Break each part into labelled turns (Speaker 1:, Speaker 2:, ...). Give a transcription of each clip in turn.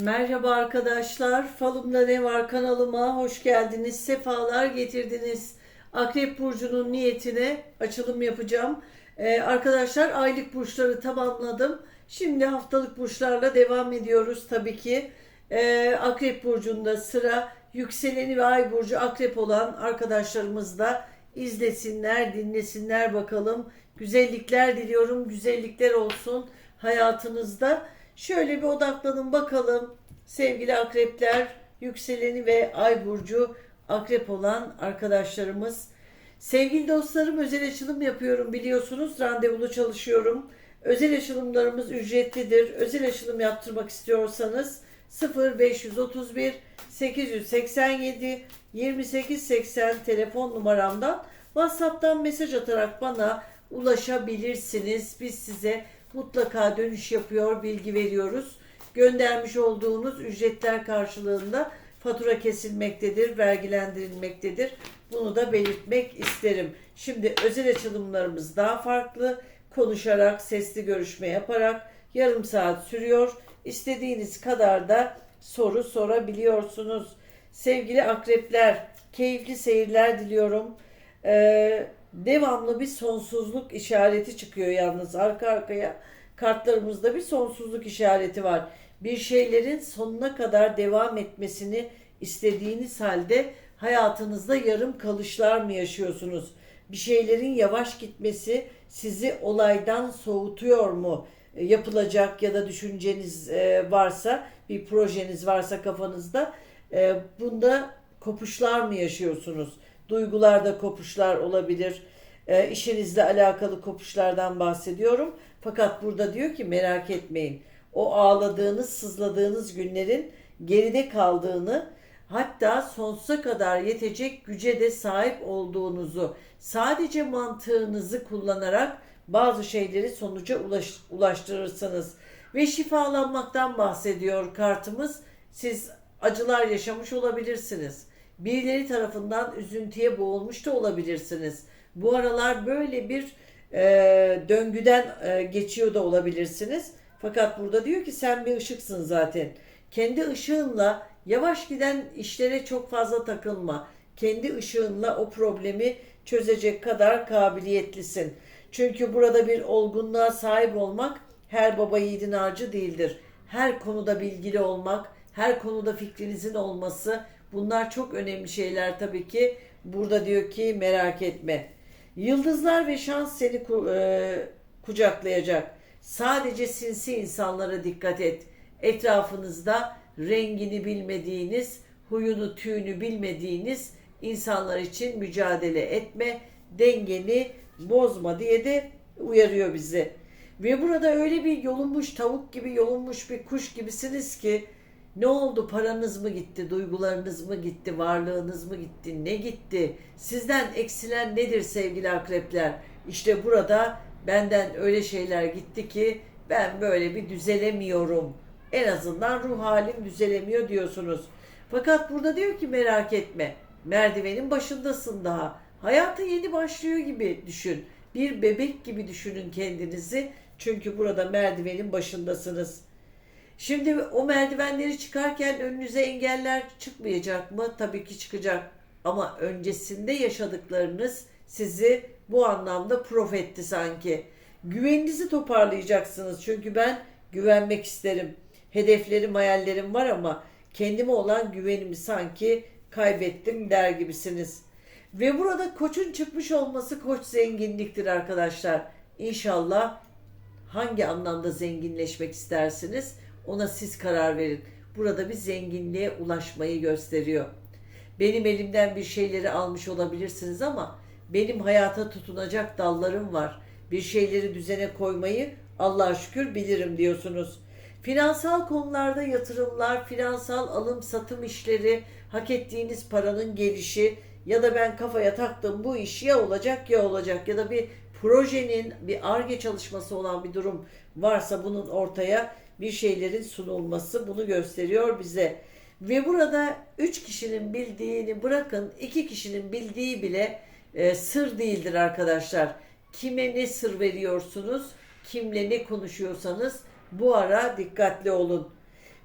Speaker 1: Merhaba arkadaşlar. Falımda ne var kanalıma hoş geldiniz. Sefalar getirdiniz. Akrep burcunun niyetine açılım yapacağım. Ee, arkadaşlar aylık burçları tamamladım. Şimdi haftalık burçlarla devam ediyoruz tabii ki. Ee, Akrep burcunda sıra yükseleni ve ay burcu akrep olan arkadaşlarımız da izlesinler, dinlesinler bakalım. Güzellikler diliyorum. Güzellikler olsun hayatınızda. Şöyle bir odaklanın bakalım. Sevgili akrepler, yükseleni ve ay burcu akrep olan arkadaşlarımız. Sevgili dostlarım özel açılım yapıyorum biliyorsunuz. Randevulu çalışıyorum. Özel açılımlarımız ücretlidir. Özel açılım yaptırmak istiyorsanız 0531 887 2880 telefon numaramdan WhatsApp'tan mesaj atarak bana ulaşabilirsiniz. Biz size mutlaka dönüş yapıyor, bilgi veriyoruz. Göndermiş olduğunuz ücretler karşılığında fatura kesilmektedir, vergilendirilmektedir. Bunu da belirtmek isterim. Şimdi özel açılımlarımız daha farklı. Konuşarak, sesli görüşme yaparak yarım saat sürüyor. İstediğiniz kadar da soru sorabiliyorsunuz. Sevgili akrepler, keyifli seyirler diliyorum. Ee, devamlı bir sonsuzluk işareti çıkıyor yalnız arka arkaya. Kartlarımızda bir sonsuzluk işareti var. Bir şeylerin sonuna kadar devam etmesini istediğiniz halde hayatınızda yarım kalışlar mı yaşıyorsunuz? Bir şeylerin yavaş gitmesi sizi olaydan soğutuyor mu? E, Yapılacak ya da düşünceniz e, varsa, bir projeniz varsa kafanızda e, bunda kopuşlar mı yaşıyorsunuz? Duygularda kopuşlar olabilir. E, işinizle alakalı kopuşlardan bahsediyorum. Fakat burada diyor ki merak etmeyin. O ağladığınız, sızladığınız günlerin geride kaldığını, hatta sonsuza kadar yetecek güce de sahip olduğunuzu, sadece mantığınızı kullanarak bazı şeyleri sonuca ulaş, ulaştırırsınız. Ve şifalanmaktan bahsediyor kartımız. Siz acılar yaşamış olabilirsiniz. Birileri tarafından üzüntüye boğulmuş da olabilirsiniz. Bu aralar böyle bir e, döngüden e, geçiyor da olabilirsiniz. Fakat burada diyor ki sen bir ışıksın zaten. Kendi ışığınla yavaş giden işlere çok fazla takılma. Kendi ışığınla o problemi çözecek kadar kabiliyetlisin. Çünkü burada bir olgunluğa sahip olmak her baba yiğidin harcı değildir. Her konuda bilgili olmak, her konuda fikrinizin olması bunlar çok önemli şeyler tabii ki. Burada diyor ki merak etme. Yıldızlar ve şans seni ku- e, kucaklayacak. Sadece sinsi insanlara dikkat et. Etrafınızda rengini bilmediğiniz, huyunu tüyünü bilmediğiniz insanlar için mücadele etme, dengeni bozma diye de uyarıyor bizi. Ve burada öyle bir yolunmuş tavuk gibi yolunmuş bir kuş gibisiniz ki ne oldu paranız mı gitti, duygularınız mı gitti, varlığınız mı gitti, ne gitti? Sizden eksilen nedir sevgili akrepler? İşte burada benden öyle şeyler gitti ki ben böyle bir düzelemiyorum. En azından ruh halim düzelemiyor diyorsunuz. Fakat burada diyor ki merak etme. Merdivenin başındasın daha. Hayata yeni başlıyor gibi düşün. Bir bebek gibi düşünün kendinizi. Çünkü burada merdivenin başındasınız. Şimdi o merdivenleri çıkarken önünüze engeller çıkmayacak mı? Tabii ki çıkacak. Ama öncesinde yaşadıklarınız sizi bu anlamda prof etti sanki. Güveninizi toparlayacaksınız. Çünkü ben güvenmek isterim. Hedeflerim, hayallerim var ama kendime olan güvenimi sanki kaybettim der gibisiniz. Ve burada koçun çıkmış olması koç zenginliktir arkadaşlar. İnşallah hangi anlamda zenginleşmek istersiniz ona siz karar verin. Burada bir zenginliğe ulaşmayı gösteriyor. Benim elimden bir şeyleri almış olabilirsiniz ama benim hayata tutunacak dallarım var. Bir şeyleri düzene koymayı Allah'a şükür bilirim diyorsunuz. Finansal konularda yatırımlar, finansal alım satım işleri, hak ettiğiniz paranın gelişi ya da ben kafaya taktım bu iş ya olacak ya olacak ya da bir projenin bir arge çalışması olan bir durum varsa bunun ortaya bir şeylerin sunulması bunu gösteriyor bize. Ve burada üç kişinin bildiğini bırakın iki kişinin bildiği bile e, sır değildir arkadaşlar. Kime ne sır veriyorsunuz, kimle ne konuşuyorsanız bu ara dikkatli olun.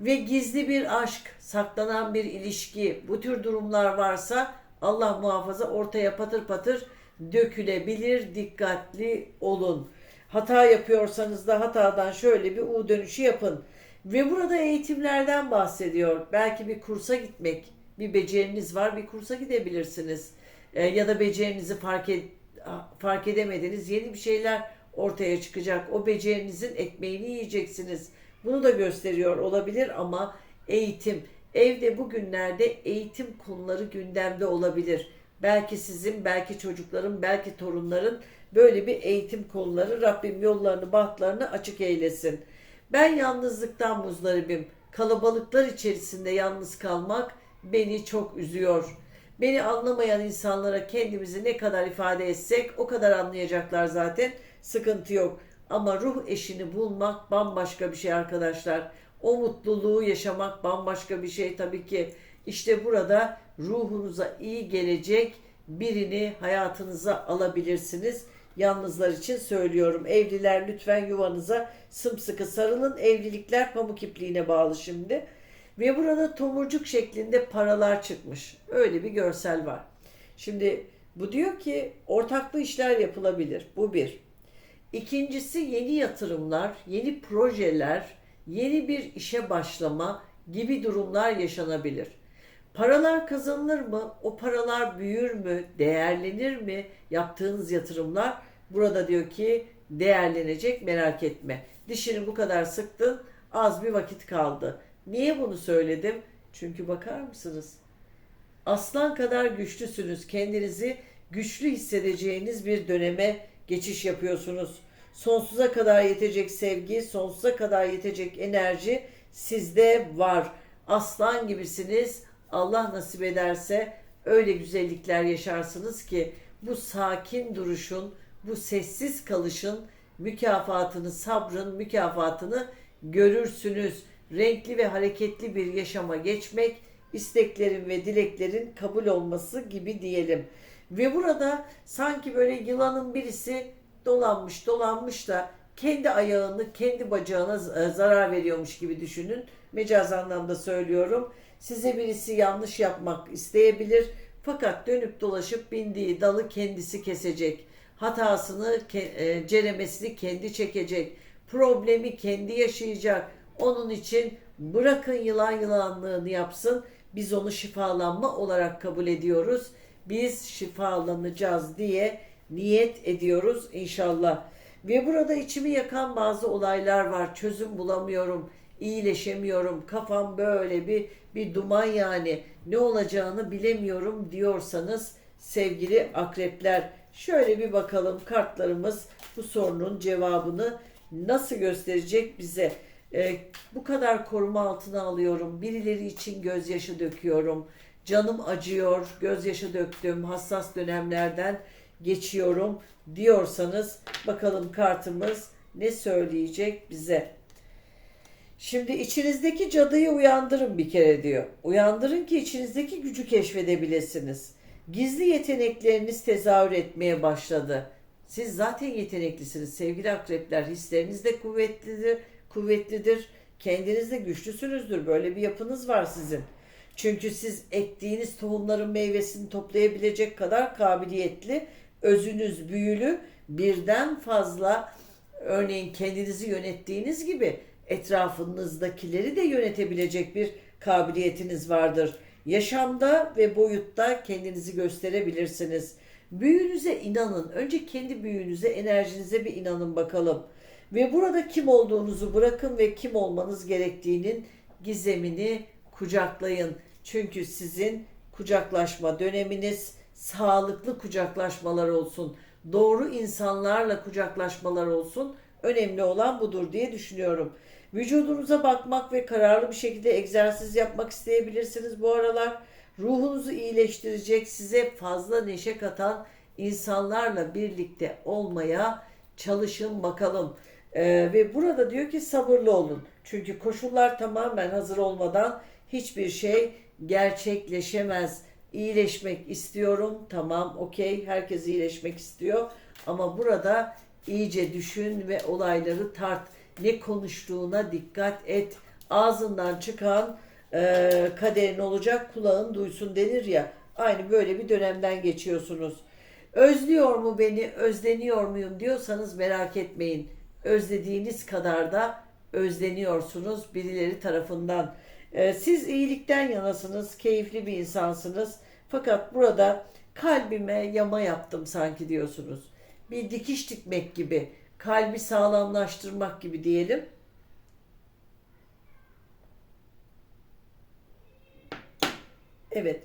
Speaker 1: ve gizli bir aşk, saklanan bir ilişki, bu tür durumlar varsa Allah muhafaza ortaya patır patır dökülebilir. Dikkatli olun. Hata yapıyorsanız da hatadan şöyle bir U dönüşü yapın. Ve burada eğitimlerden bahsediyor. Belki bir kursa gitmek, bir beceriniz var, bir kursa gidebilirsiniz. Ee, ya da becerinizi fark, et, fark edemediniz, yeni bir şeyler ortaya çıkacak. O becerinizin ekmeğini yiyeceksiniz. Bunu da gösteriyor olabilir ama eğitim, evde bugünlerde eğitim konuları gündemde olabilir. Belki sizin, belki çocukların, belki torunların böyle bir eğitim konuları Rabbim yollarını, bahtlarını açık eylesin. Ben yalnızlıktan muzdaribim. Kalabalıklar içerisinde yalnız kalmak beni çok üzüyor. Beni anlamayan insanlara kendimizi ne kadar ifade etsek o kadar anlayacaklar zaten. Sıkıntı yok. Ama ruh eşini bulmak bambaşka bir şey arkadaşlar. O mutluluğu yaşamak bambaşka bir şey tabii ki. İşte burada ruhunuza iyi gelecek birini hayatınıza alabilirsiniz. Yalnızlar için söylüyorum. Evliler lütfen yuvanıza sımsıkı sarılın. Evlilikler pamuk ipliğine bağlı şimdi. Ve burada tomurcuk şeklinde paralar çıkmış. Öyle bir görsel var. Şimdi bu diyor ki ortaklı işler yapılabilir. Bu bir. İkincisi yeni yatırımlar, yeni projeler, yeni bir işe başlama gibi durumlar yaşanabilir. Paralar kazanılır mı? O paralar büyür mü? Değerlenir mi? Yaptığınız yatırımlar burada diyor ki değerlenecek merak etme. Dişini bu kadar sıktın az bir vakit kaldı. Niye bunu söyledim? Çünkü bakar mısınız? Aslan kadar güçlüsünüz. Kendinizi güçlü hissedeceğiniz bir döneme geçiş yapıyorsunuz. Sonsuza kadar yetecek sevgi, sonsuza kadar yetecek enerji sizde var. Aslan gibisiniz. Allah nasip ederse öyle güzellikler yaşarsınız ki bu sakin duruşun, bu sessiz kalışın mükafatını, sabrın mükafatını görürsünüz. Renkli ve hareketli bir yaşama geçmek, isteklerin ve dileklerin kabul olması gibi diyelim. Ve burada sanki böyle yılanın birisi dolanmış dolanmış da kendi ayağını kendi bacağına zarar veriyormuş gibi düşünün. Mecaz anlamda söylüyorum. Size birisi yanlış yapmak isteyebilir fakat dönüp dolaşıp bindiği dalı kendisi kesecek. Hatasını, e, ceremesini kendi çekecek. Problemi kendi yaşayacak. Onun için bırakın yılan yılanlığını yapsın. Biz onu şifalanma olarak kabul ediyoruz. Biz şifalanacağız diye niyet ediyoruz inşallah. Ve burada içimi yakan bazı olaylar var. Çözüm bulamıyorum, iyileşemiyorum. Kafam böyle bir bir duman yani. Ne olacağını bilemiyorum diyorsanız sevgili akrepler şöyle bir bakalım kartlarımız bu sorunun cevabını nasıl gösterecek bize. Ee, bu kadar koruma altına alıyorum. Birileri için gözyaşı döküyorum. Canım acıyor, gözyaşı döktüm. Hassas dönemlerden geçiyorum diyorsanız bakalım kartımız ne söyleyecek bize. Şimdi içinizdeki cadıyı uyandırın bir kere diyor. Uyandırın ki içinizdeki gücü keşfedebilirsiniz. Gizli yetenekleriniz tezahür etmeye başladı. Siz zaten yeteneklisiniz sevgili akrepler. Hisleriniz de kuvvetlidir, kuvvetlidir. Kendiniz de güçlüsünüzdür. Böyle bir yapınız var sizin. Çünkü siz ektiğiniz tohumların meyvesini toplayabilecek kadar kabiliyetli, özünüz büyülü, birden fazla örneğin kendinizi yönettiğiniz gibi etrafınızdakileri de yönetebilecek bir kabiliyetiniz vardır. Yaşamda ve boyutta kendinizi gösterebilirsiniz. Büyünüze inanın. Önce kendi büyünüze, enerjinize bir inanın bakalım. Ve burada kim olduğunuzu bırakın ve kim olmanız gerektiğinin gizemini kucaklayın. Çünkü sizin kucaklaşma döneminiz sağlıklı kucaklaşmalar olsun. Doğru insanlarla kucaklaşmalar olsun. Önemli olan budur diye düşünüyorum. Vücudunuza bakmak ve kararlı bir şekilde egzersiz yapmak isteyebilirsiniz bu aralar. Ruhunuzu iyileştirecek, size fazla neşe katan insanlarla birlikte olmaya çalışın bakalım. Ee, ve burada diyor ki sabırlı olun. Çünkü koşullar tamamen hazır olmadan hiçbir şey gerçekleşemez. İyileşmek istiyorum. Tamam, okey. Herkes iyileşmek istiyor. Ama burada iyice düşün ve olayları tart ne konuştuğuna dikkat et. ağzından çıkan e, kaderin olacak kulağın duysun denir ya. Aynı böyle bir dönemden geçiyorsunuz. Özlüyor mu beni, özleniyor muyum diyorsanız merak etmeyin. Özlediğiniz kadar da özleniyorsunuz birileri tarafından. Ee, siz iyilikten yanasınız, keyifli bir insansınız. Fakat burada kalbime yama yaptım sanki diyorsunuz. Bir dikiş dikmek gibi, kalbi sağlamlaştırmak gibi diyelim. Evet.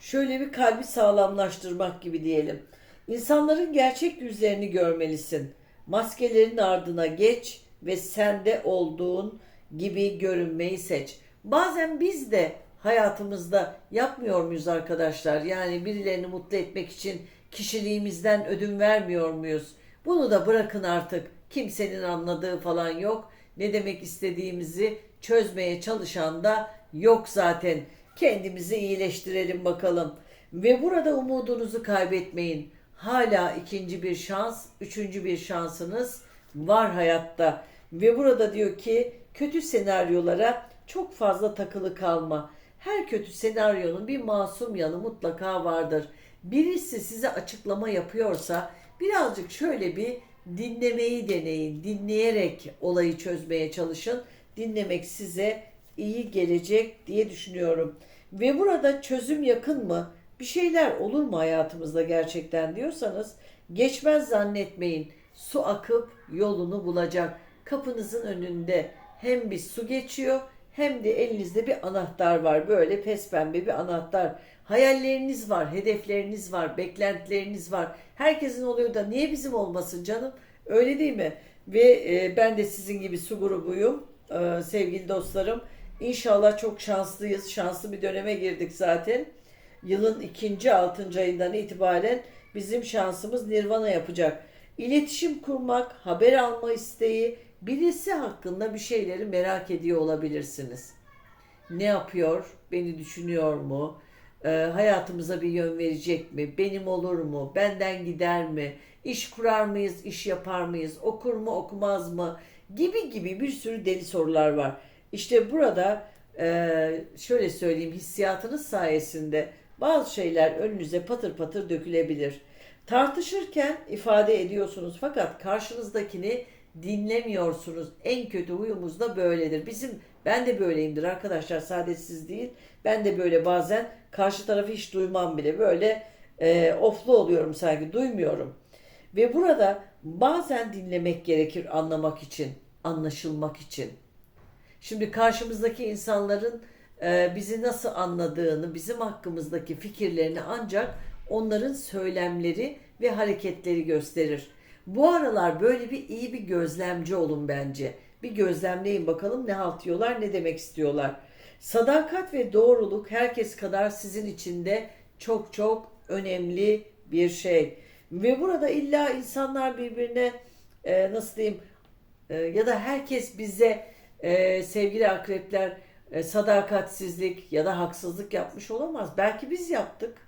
Speaker 1: Şöyle bir kalbi sağlamlaştırmak gibi diyelim. İnsanların gerçek yüzlerini görmelisin. Maskelerin ardına geç ve sende olduğun gibi görünmeyi seç. Bazen biz de hayatımızda yapmıyor muyuz arkadaşlar? Yani birilerini mutlu etmek için kişiliğimizden ödün vermiyor muyuz? Bunu da bırakın artık. Kimsenin anladığı falan yok. Ne demek istediğimizi çözmeye çalışan da yok zaten. Kendimizi iyileştirelim bakalım. Ve burada umudunuzu kaybetmeyin. Hala ikinci bir şans, üçüncü bir şansınız var hayatta. Ve burada diyor ki kötü senaryolara çok fazla takılı kalma. Her kötü senaryonun bir masum yanı mutlaka vardır. Birisi size açıklama yapıyorsa birazcık şöyle bir dinlemeyi deneyin. Dinleyerek olayı çözmeye çalışın. Dinlemek size iyi gelecek diye düşünüyorum. Ve burada çözüm yakın mı? Bir şeyler olur mu hayatımızda gerçekten diyorsanız geçmez zannetmeyin. Su akıp yolunu bulacak. Kapınızın önünde hem bir su geçiyor hem de elinizde bir anahtar var. Böyle pes pembe bir anahtar. Hayalleriniz var, hedefleriniz var, beklentileriniz var. Herkesin oluyor da niye bizim olmasın canım? Öyle değil mi? Ve e, ben de sizin gibi su grubuyum e, sevgili dostlarım. İnşallah çok şanslıyız. Şanslı bir döneme girdik zaten. Yılın ikinci altıncı ayından itibaren bizim şansımız nirvana yapacak. İletişim kurmak, haber alma isteği, birisi hakkında bir şeyleri merak ediyor olabilirsiniz. Ne yapıyor? Beni düşünüyor mu? Ee, hayatımıza bir yön verecek mi? Benim olur mu? Benden gider mi? İş kurar mıyız? İş yapar mıyız? Okur mu? Okumaz mı? Gibi gibi bir sürü deli sorular var. İşte burada e, şöyle söyleyeyim hissiyatınız sayesinde bazı şeyler önünüze patır patır dökülebilir. Tartışırken ifade ediyorsunuz fakat karşınızdakini dinlemiyorsunuz. En kötü huyumuz da böyledir. Bizim ben de böyleyimdir arkadaşlar sadece siz değil. Ben de böyle bazen karşı tarafı hiç duymam bile. Böyle e, oflu oluyorum sanki duymuyorum. Ve burada bazen dinlemek gerekir anlamak için, anlaşılmak için. Şimdi karşımızdaki insanların e, bizi nasıl anladığını, bizim hakkımızdaki fikirlerini ancak onların söylemleri ve hareketleri gösterir. Bu aralar böyle bir iyi bir gözlemci olun bence. Bir gözlemleyin bakalım ne halt diyorlar, ne demek istiyorlar. Sadakat ve doğruluk herkes kadar sizin için de çok çok önemli bir şey. Ve burada illa insanlar birbirine e, nasıl diyeyim e, ya da herkes bize e, sevgili akrepler e, sadakatsizlik ya da haksızlık yapmış olamaz. Belki biz yaptık.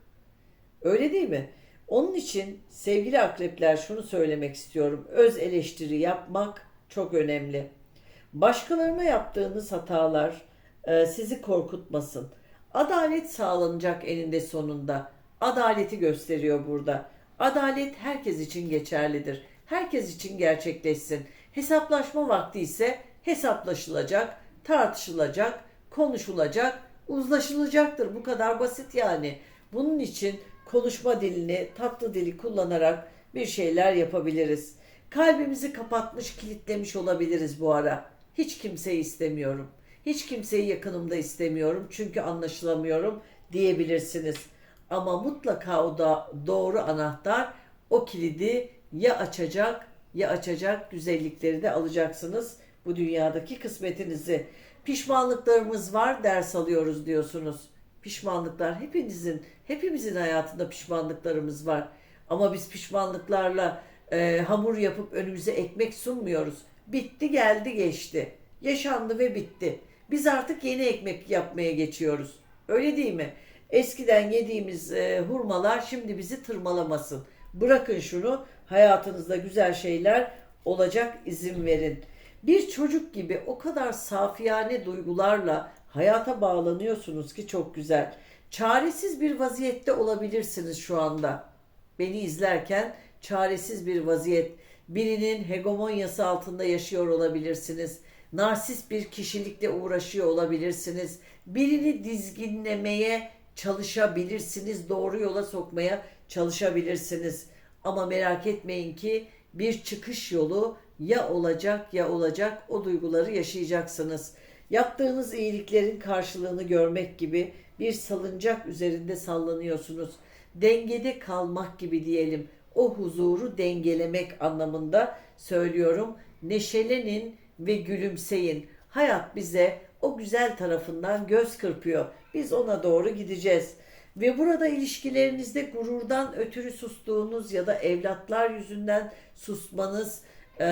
Speaker 1: Öyle değil mi? Onun için sevgili akrepler şunu söylemek istiyorum. Öz eleştiri yapmak çok önemli. Başkalarına yaptığınız hatalar e, sizi korkutmasın. Adalet sağlanacak eninde sonunda. Adaleti gösteriyor burada. Adalet herkes için geçerlidir. Herkes için gerçekleşsin. Hesaplaşma vakti ise hesaplaşılacak, tartışılacak, konuşulacak, uzlaşılacaktır. Bu kadar basit yani. Bunun için konuşma dilini, tatlı dili kullanarak bir şeyler yapabiliriz. Kalbimizi kapatmış, kilitlemiş olabiliriz bu ara. Hiç kimseyi istemiyorum. Hiç kimseyi yakınımda istemiyorum çünkü anlaşılamıyorum diyebilirsiniz. Ama mutlaka o da doğru anahtar o kilidi ya açacak ya açacak güzellikleri de alacaksınız bu dünyadaki kısmetinizi. Pişmanlıklarımız var ders alıyoruz diyorsunuz. Pişmanlıklar hepinizin, hepimizin hayatında pişmanlıklarımız var. Ama biz pişmanlıklarla e, hamur yapıp önümüze ekmek sunmuyoruz. Bitti geldi geçti. Yaşandı ve bitti. Biz artık yeni ekmek yapmaya geçiyoruz. Öyle değil mi? Eskiden yediğimiz e, hurmalar şimdi bizi tırmalamasın. Bırakın şunu hayatınızda güzel şeyler olacak izin verin. Bir çocuk gibi o kadar safiyane duygularla hayata bağlanıyorsunuz ki çok güzel. Çaresiz bir vaziyette olabilirsiniz şu anda. Beni izlerken çaresiz bir vaziyet. Birinin hegemonyası altında yaşıyor olabilirsiniz. Narsist bir kişilikle uğraşıyor olabilirsiniz. Birini dizginlemeye çalışabilirsiniz. Doğru yola sokmaya çalışabilirsiniz. Ama merak etmeyin ki bir çıkış yolu ya olacak ya olacak o duyguları yaşayacaksınız. Yaptığınız iyiliklerin karşılığını görmek gibi bir salıncak üzerinde sallanıyorsunuz. Dengede kalmak gibi diyelim. O huzuru dengelemek anlamında söylüyorum. Neşelenin ve gülümseyin. Hayat bize o güzel tarafından göz kırpıyor. Biz ona doğru gideceğiz. Ve burada ilişkilerinizde gururdan ötürü sustuğunuz ya da evlatlar yüzünden susmanız eee,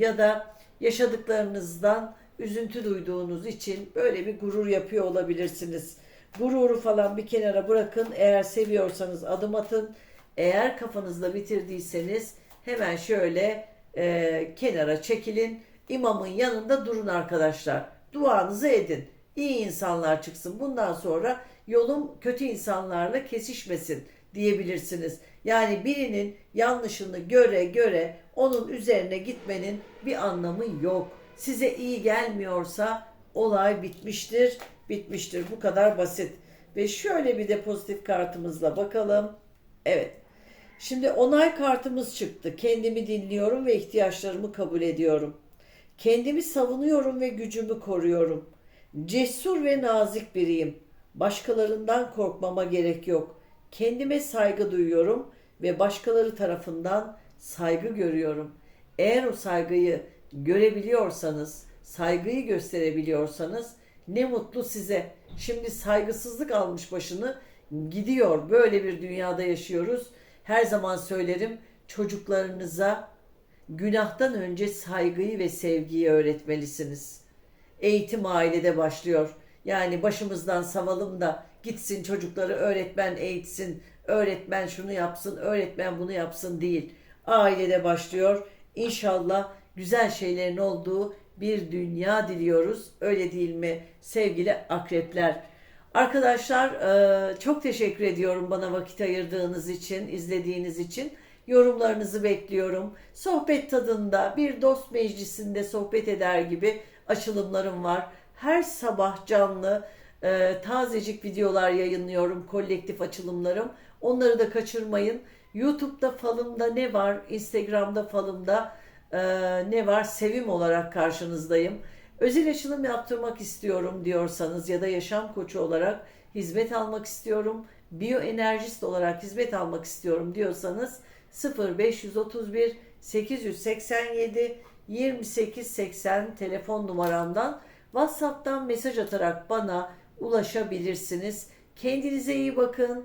Speaker 1: ya da yaşadıklarınızdan üzüntü duyduğunuz için böyle bir gurur yapıyor olabilirsiniz. Gururu falan bir kenara bırakın. Eğer seviyorsanız adım atın. Eğer kafanızda bitirdiyseniz hemen şöyle eee, kenara çekilin. İmamın yanında durun arkadaşlar. Duanızı edin. İyi insanlar çıksın. Bundan sonra yolum kötü insanlarla kesişmesin diyebilirsiniz. Yani birinin yanlışını göre göre onun üzerine gitmenin bir anlamı yok. Size iyi gelmiyorsa olay bitmiştir. Bitmiştir. Bu kadar basit. Ve şöyle bir de pozitif kartımızla bakalım. Evet. Şimdi onay kartımız çıktı. Kendimi dinliyorum ve ihtiyaçlarımı kabul ediyorum. Kendimi savunuyorum ve gücümü koruyorum. Cesur ve nazik biriyim. Başkalarından korkmama gerek yok. Kendime saygı duyuyorum ve başkaları tarafından saygı görüyorum. Eğer o saygıyı görebiliyorsanız, saygıyı gösterebiliyorsanız ne mutlu size. Şimdi saygısızlık almış başını gidiyor. Böyle bir dünyada yaşıyoruz. Her zaman söylerim çocuklarınıza günahtan önce saygıyı ve sevgiyi öğretmelisiniz. Eğitim ailede başlıyor. Yani başımızdan savalım da gitsin çocukları öğretmen eğitsin, öğretmen şunu yapsın, öğretmen bunu yapsın değil. Ailede başlıyor. İnşallah güzel şeylerin olduğu bir dünya diliyoruz. Öyle değil mi sevgili akrepler? Arkadaşlar e, çok teşekkür ediyorum bana vakit ayırdığınız için, izlediğiniz için. Yorumlarınızı bekliyorum. Sohbet tadında bir dost meclisinde sohbet eder gibi açılımlarım var. Her sabah canlı e, tazecik videolar yayınlıyorum, kolektif açılımlarım. Onları da kaçırmayın. YouTube'da falımda ne var, Instagram'da falımda e, ne var sevim olarak karşınızdayım. Özel açılım yaptırmak istiyorum diyorsanız ya da yaşam koçu olarak hizmet almak istiyorum, biyoenerjist olarak hizmet almak istiyorum diyorsanız 0531 887 2880 telefon numaramdan WhatsApp'tan mesaj atarak bana ulaşabilirsiniz. Kendinize iyi bakın.